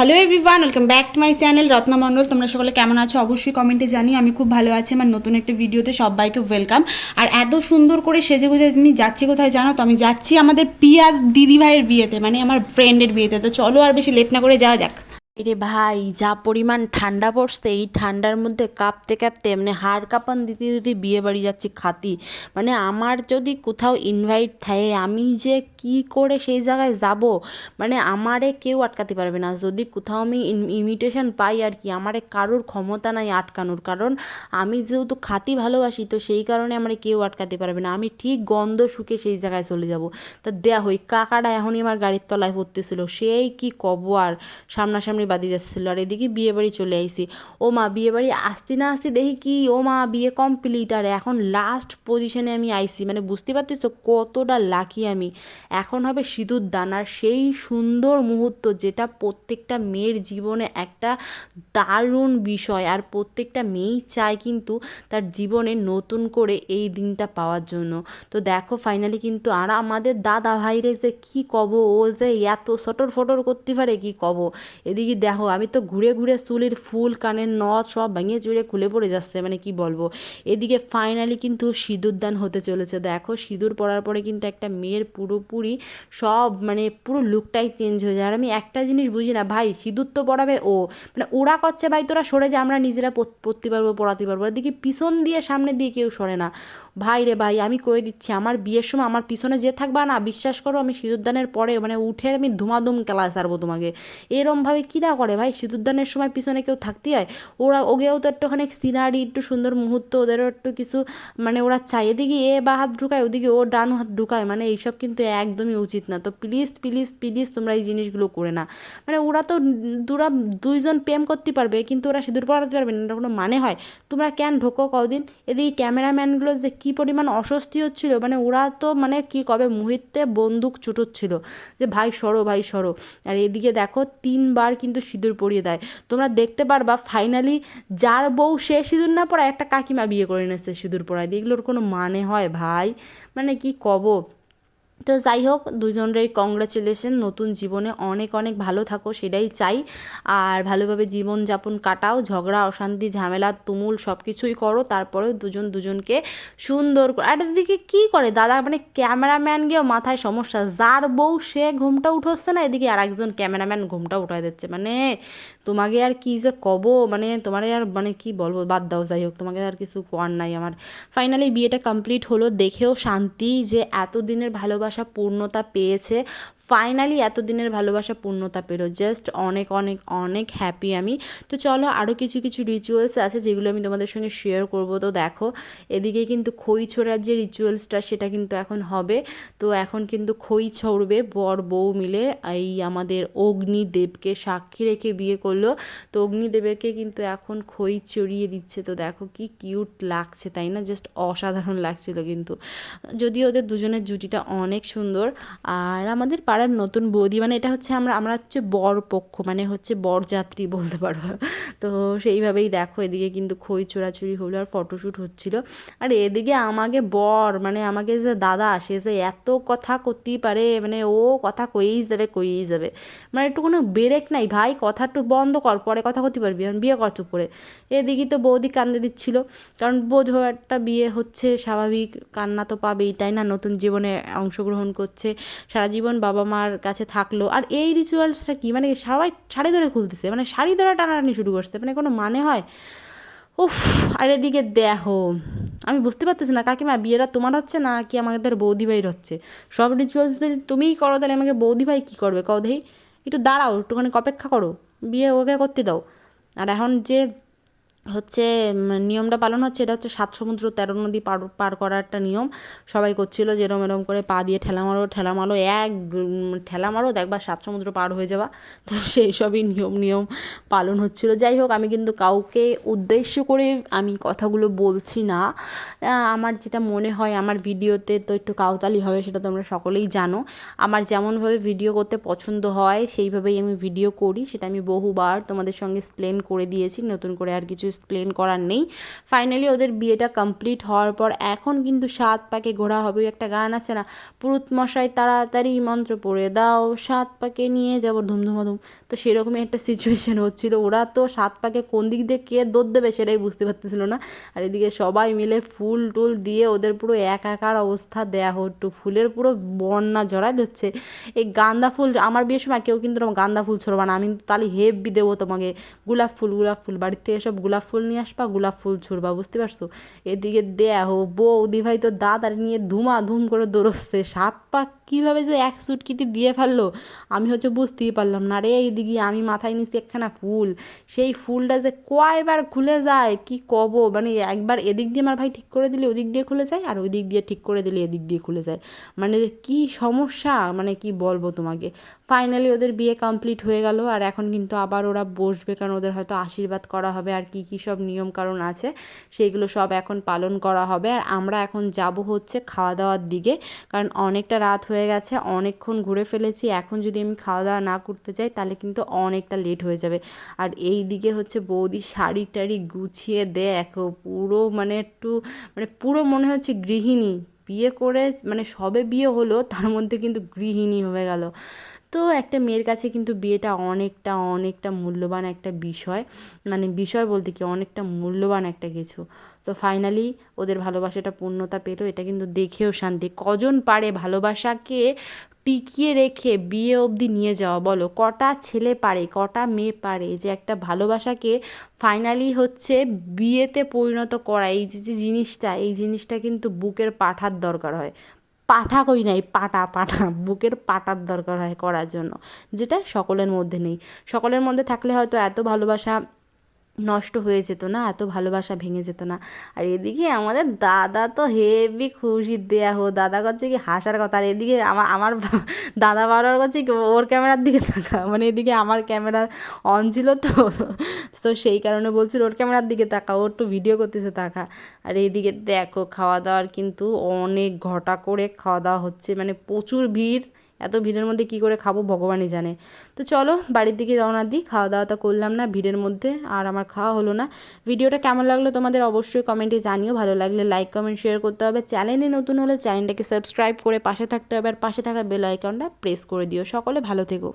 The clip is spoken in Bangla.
Hello everyone welcome back to my channel Ratna Mondal তোমরা সকলে কেমন আছো? অবশ্যই কমেন্টে জানি আমি খুব ভালো আছি, আমার নতুন একটা ভিডিওতে সবাইকে ওয়েলকাম আর এত সুন্দর করে সেজে গুজে আমি যাচ্ছি কোথায় জানো? তো আমি যাচ্ছি আমাদের পিয়া দিদিভাইয়ের বিয়েতে মানে আমার ফ্রেন্ডের বিয়েতে। তো চলো আর বেশি লেট না করে যাওয়া যাক। এরে ভাই, যা পরিমাণ ঠান্ডা পড়ছে, এই ঠান্ডার মধ্যে কাঁপতে কাঁপতে মানে হাড় কাঁপান দিতে দিতে বিয়ে বাড়ি যাচ্ছি খাতি। মানে আমার যদি কোথাও ইনভাইট থাকে, আমি যে কি করে সেই জায়গায় যাব? মানে আমারে কেউ আটকাতে পারবে না। যদি কোথাও আমি ইমিটেশন পাই আর কি, আমারে কারোর ক্ষমতা নাই আটকানোর। কারণ আমি যেহেতু খাতি ভালোবাসি, তো সেই কারণে আমারে কেউ আটকাতে পারবে না। আমি ঠিক গন্ধ শুকে সেই জায়গায় চলে যাব। তা দেয়া হই কাকাটা এখনই আমার গাড়ির তলায় পড়তেছিল, সেই কি কব আর সামনাসামনি বাদি যাচ্ছিল আর এদিকে বিয়ে বাড়ি চলে আইসি। ও মা বিয়ে বাড়ি আসতে না আসতে দেখি কি, ও মা বিয়ে কমপ্লিট আর এখন লাস্ট পজিশনে আমি আইসি। মানে বুঝতে পারতেছো কতটা লাকি আমি। এখন হবে সিঁদুর দান আর সেই সুন্দর মুহূর্ত যেটা প্রত্যেকটা মেয়ের জীবনে একটা দারুণ বিষয় আর প্রত্যেকটা মেয়েই চায় কিন্তু তার জীবনে নতুন করে এই দিনটা পাওয়ার জন্য। তো দেখো ফাইনালি কিন্তু আর আমাদের দাদা ভাইরে যে কী কব, ও যে এত সটর ফটর করতে পারে কি কব? এদিকে দেখো, আমি তো ঘুরে ঘুরে চুলের ফুল, কানের নথ সব ভেঙে চুড়ে খুলে পড়ে যাচ্ছে মানে কি বলব? এদিকে ফাইনালি কিন্তু সিঁদুর দান হতে চলেছে। দেখো, সিঁদুর পরার পরে কিন্তু একটা মেয়ের পুরোপুরি সব মানে পুরো লুকটাই চেঞ্জ হয়ে যায়। আর আমি একটা জিনিস বুঝি না, ভাই, সিঁদুর তো পড়াবে ও। মানে ওরা করছে, ভাই, তোরা সরে যা, আমরা নিজেরা পরতে পারব পড়াতে পারব। এদিকে পিছন দিয়ে সামনে দিয়ে কেউ সরে না। ভাই রে ভাই, আমি কয়ে দিচ্ছি, আমার বিয়ের সময় আমার পিছনে যে থাকবা না, বিশ্বাস করো, আমি সিঁদুরদানের পরে মানে উঠে আমি ধুমাধুম কেলায় সারবো তোমাকে। এরমভাবে কী না করে ভাই? সিঁদুরদানের সময় পিছনে কেউ থাকতে হয়। ওরা, ওগেও তো একটুখানি সিনারি, একটু সুন্দর মুহূর্ত, ওদেরও একটু কিছু মানে ওরা চাই এদিকে এ বা হাত ঢুকায়, ওদিকে ও ডান হাত ঢুকায়। মানে এইসব কিন্তু একদমই উচিত না। তো প্লিজ প্লিজ প্লিজ তোমরা এই জিনিসগুলো করে না। মানে ওরা তো দুরা, দুইজন প্রেম করতে পারবে, কিন্তু ওরা সিঁদুর পড়াতে পারবে না। এটা কোনো মানে হয়? তোমরা কেন ঢোকো কদিন? এদিকে ক্যামেরাম্যানগুলো যে কী পরিমাণ অস্বস্তি হচ্ছিল মানে ওরা তো মানে কি কবে মুহূর্তে বন্দুক ছুটোচ্ছিল। যে ভাই সরো ভাই সরো। আর এদিকে দেখো, তিনবার কিন্তু সিঁদুর পরিয়ে দেয়। তোমরা দেখতে পারবা ফাইনালি যার বউ সে সিঁদুর না পড়ায় একটা কাকিমা বিয়ে করে নিয়েছে সিঁদুর পড়ায় দিয়ে এগুলোর কোনো মানে হয় ভাই? মানে কি কব? তো যাই হোক দুজনেরই কংগ্রাচুলেশন নতুন জীবনে অনেক অনেক ভালো থাকো, সেটাই চাই। আর ভালোভাবে জীবনযাপন কাটাও, ঝগড়া, অশান্তি, ঝামেলা, তুমুল সব কিছুই করো, তারপরেও দুজন, দুজনকে সুন্দর আর এদিকে কী করে? দাদা মানে ক্যামেরাম্যান গিয়েও মাথায় সমস্যা। যার বউ, সে ঘুমটা উঠোচ্ছে না, এদিকে আর একজন ক্যামেরাম্যান ঘুমটা উঠায় দিচ্ছে। মানে তোমাকে আর কি যে কব? মানে তোমার আর মানে কি বলব? বাদ দাও, যাই হোক, তোমাকে আর কিছু করার নাই আমার। ফাইনালি বিয়েটা কমপ্লিট হলো। দেখেও শান্তি যে এতদিনের ভালোবাসা পূর্ণতা পেয়েছে। ফাইনালি এতদিনের ভালোবাসা পূর্ণতা পেল। জাস্ট অনেক অনেক অনেক হ্যাপি আমি। তো চলো আরও কিছু কিছু রিচুয়ালস আছে যেগুলো আমি তোমাদের সঙ্গে শেয়ার করব। তো দেখো, এদিকে কিন্তু খই ছোড়ার যে রিচুয়ালসটা সেটা কিন্তু এখন হবে। তো এখন কিন্তু খই ছড়বে, বর বউ মিলে এই আমাদের অগ্নিদেবকে, সাক্ষী রেখে বিয়ে করল। তো অগ্নিদেবকে কিন্তু এখন খই চড়িয়ে দিচ্ছে। তো দেখো কি কিউট লাগছে, তাই না? জাস্ট অসাধারণ লাগছিল কিন্তু। যদিও ওদের দুজনের জুটিটা অনেক সুন্দর। আর আমাদের পাড়ার নতুন বৌদি মানে এটা হচ্ছে আমরা আমরা হচ্ছে বর পক্ষ মানে হচ্ছে বরযাত্রী বলতে পারো। তো সেইভাবেই দেখো, এদিকে কিন্তু খই চোরাচুরি হলো আর ফটোশ্যুট হচ্ছিল। আর এদিকে আমাকে বর মানে আমাকে যে দাদা, সে যে এত কথা করতেই পারে মানে ও কথা কয়েই যাবে কয়েই যাবে। মানে একটু কোনো ব্রেক নাই। ভাই কথা একটু বন্ধ কর, পরে কথা করতে পারবি এখন বিয়ে কর চুপ করে। এদিকে তো বৌদি কান্দে দিচ্ছিল, কারণ বোঝো একটা বিয়ে হচ্ছে, স্বাভাবিক কান্না তো পাবেই, তাই না? নতুন জীবনে অংশগ্রহণ করছে, সারা জীবন বাবা মার কাছে থাকল। আর এই রিচুয়ালসটা কি? মানে সবাই শাড়ি ধরে খুলতেছে মানে শাড়ি ধরে টানাটানি শুরু করছে মানে কোনো মানে হয়? উফ, আর এদিকে দেখো, আমি বুঝতে পারতেছি না, কাকিমা, বিয়েটা তোমার হচ্ছে না কি আমাদের বৌদি ভাইয়ের হচ্ছে? সব রিচুয়ালস যদি তুমিই করো, তাহলে আমাকে বৌদি ভাই কী করবে? কও দেই একটু দাঁড়াও, একটুখানি অপেক্ষা করো। বিয়ে ওকে করতে দাও। আর এখন যে হচ্ছে নিয়মটা পালন হচ্ছে, এটা হচ্ছে সাত সমুদ্র তেরো নদী পার পার করার একটা নিয়ম। সবাই করছিল যেরম এরম করে পা দিয়ে ঠেলা মারো ঠেলা মারো, এক ঠেলা মারো দেখবা সাত সমুদ্র পার হয়ে যাওয়া তো সেই সবই নিয়ম নিয়ম পালন হচ্ছিল। যাই হোক, আমি কিন্তু কাউকে উদ্দেশ্য করে আমি কথাগুলো বলছি না। আমার যেটা মনে হয়, আমার ভিডিওতে তো একটু কাউতালি হবে, সেটা তোমরা সকলেই জানো। আমার যেমনভাবে ভিডিও করতে পছন্দ হয়, সেইভাবেই আমি ভিডিও করি। সেটা আমি বহুবার তোমাদের সঙ্গে এক্সপ্লেন করে দিয়েছি, নতুন করে আর কিছু এক্সপ্লেন করার নেই। ফাইনালি ওদের বিয়েটা কমপ্লিট হওয়ার পর এখন কিন্তু সাত পাকে ঘোরা হবে। একটা গান আছে না, পুরুত মশাই তাড়াতাড়ি মন্ত্র পড়ে দাও, সাত পাকে নিয়ে যাব ধুমধুমাধুম। তো সেরকমই একটা সিচুয়েশন হচ্ছিল। ওরা তো সাত পাকে কোন দিক দিয়ে কে দৌড় দেবে সেটাই বুঝতে পারতেছিল না। আর এদিকে সবাই মিলে ফুল টুল দিয়ে ওদের পুরো একাকার অবস্থা দেয়া হতো ফুলের পুরো বন্যা জড়াই দিচ্ছে এই গাঁদা ফুল, আমার বিয়ের সময় কেউ কিন্তু গাঁদা ফুল ছড়বা না। আমি তাহলে হেব্বি দেবো তোমাকে। গোলাপ ফুল গোলাপ ফুল, বাড়ির থেকে সব গোলাপ ফুল নিয়ে আসবা, গোলাপ ফুল ছুড়বা বুঝতে পারছ? এদিকে দেয়া হো বৌদি ভাই তো দাদার নিয়ে ধুমা ধুম করে দৌড়চ্ছে। সাত পাক কীভাবে যে এক চুটকিতে দিয়ে ফেলল? আমি হচ্ছে বুঝতেই পারলাম না রে, এইদিকে আমি মাথায় নিচ্ছি একখানা ফুল। সেই ফুলটা যে কয়বার খুলে যায়, কি কব? মানে একবার এদিক দিয়ে আমার ভাই ঠিক করে দিলে ওদিক দিয়ে খুলে যায়, আর ওই দিক দিয়ে ঠিক করে দিলে এদিক দিয়ে খুলে যায়। মানে কি সমস্যা? মানে কি বলব তোমাকে? ফাইনালি ওদের বিয়ে কমপ্লিট হয়ে গেল, আর এখন কিন্তু আবার ওরা বসবে, কারণ ওদের হয়তো আশীর্বাদ করা হবে, আর কি কি সব নিয়ম কারণ আছে, সেইগুলো সব এখন পালন করা হবে। আর আমরা এখন যাব হচ্ছে খাওয়া দাওয়ার দিকে, কারণ অনেকটা রাত হয়ে গেছে, অনেকক্ষণ ঘুরে ফেলেছি। এখন যদি আমি খাওয়া দাওয়া না করতে যাই, তাহলে কিন্তু অনেকটা লেট হয়ে যাবে। আর এই দিকে হচ্ছে বৌদি শাড়ি টাড়ি গুছিয়ে দেখো পুরো মানে একটু মানে পুরো মনে হচ্ছে গৃহিণী। বিয়ে করে মানে সবে বিয়ে হলো, তার মধ্যে কিন্তু গৃহিণী হয়ে গেল। তো একটা মেয়ের কাছে কিন্তু বিয়েটা অনেকটা অনেকটা মূল্যবান একটা বিষয়। মানে বিষয় বলতে কি, অনেকটা মূল্যবান একটা কিছু। তো ফাইনালি ওদের ভালোবাসাটা, পূর্ণতা পেল, এটা কিন্তু দেখেও শান্তি। কজন পারে ভালোবাসাকে টিকিয়ে রেখে বিয়ে অবধি নিয়ে যাওয়া? বলো, কটা ছেলে পারে, কটা মেয়ে পারে যে একটা ভালোবাসাকে ফাইনালি হচ্ছে বিয়েতে পরিণত করা? এই যে জিনিসটা, এই জিনিসটা কিন্তু বুকের পাঠার দরকার হয়। পাঠা কই নাই পাটা পাটা, বুকের পাটার দরকার হয় করার জন্য, যেটা সকলের মধ্যে নেই। সকলের মধ্যে থাকলে হয়তো এত ভালোবাসা নষ্ট হয়ে যেত না, এত ভালোবাসা ভেঙে যেত না। আর এদিকে আমাদের দাদা তো হেভি খুশি, দেয়া হো, দাদা করছে কি হাসার কথা। আর এদিকে আমার আমার দাদা বাবার করছে কি ওর ক্যামেরার দিকে তাকা। মানে এদিকে আমার ক্যামেরা অন ছিল তো তো সেই কারণে বলছিল ওর ক্যামেরার দিকে তাকা ওর তো ভিডিও করতেছে তাকা। আর এইদিকে দেখো, খাওয়া দাওয়ার কিন্তু অনেক ঘটা করে খাওয়া দাওয়া হচ্ছে মানে প্রচুর ভিড়। এত ভিড়ের মধ্যে কি করে খাব ভগবানই জানে। তো চলো বাড়ির দিকে রওনা দিই খাওয়া দাওয়া তো করলাম না ভিড়ের মধ্যে, আর আমার খাওয়া হলো না। ভিডিওটা কেমন লাগল তোমাদের অবশ্যই কমেন্টে জানিও, ভালো লাগলে লাইক, কমেন্ট শেয়ার করতে হবে। চ্যানেলে নতুন হলে চ্যানেলটাকে সাবস্ক্রাইব করে পাশে থাকতে হবে, আর পাশে থাকা বেল আইকনটা প্রেস করে দিও। সকলে ভালো থেকো।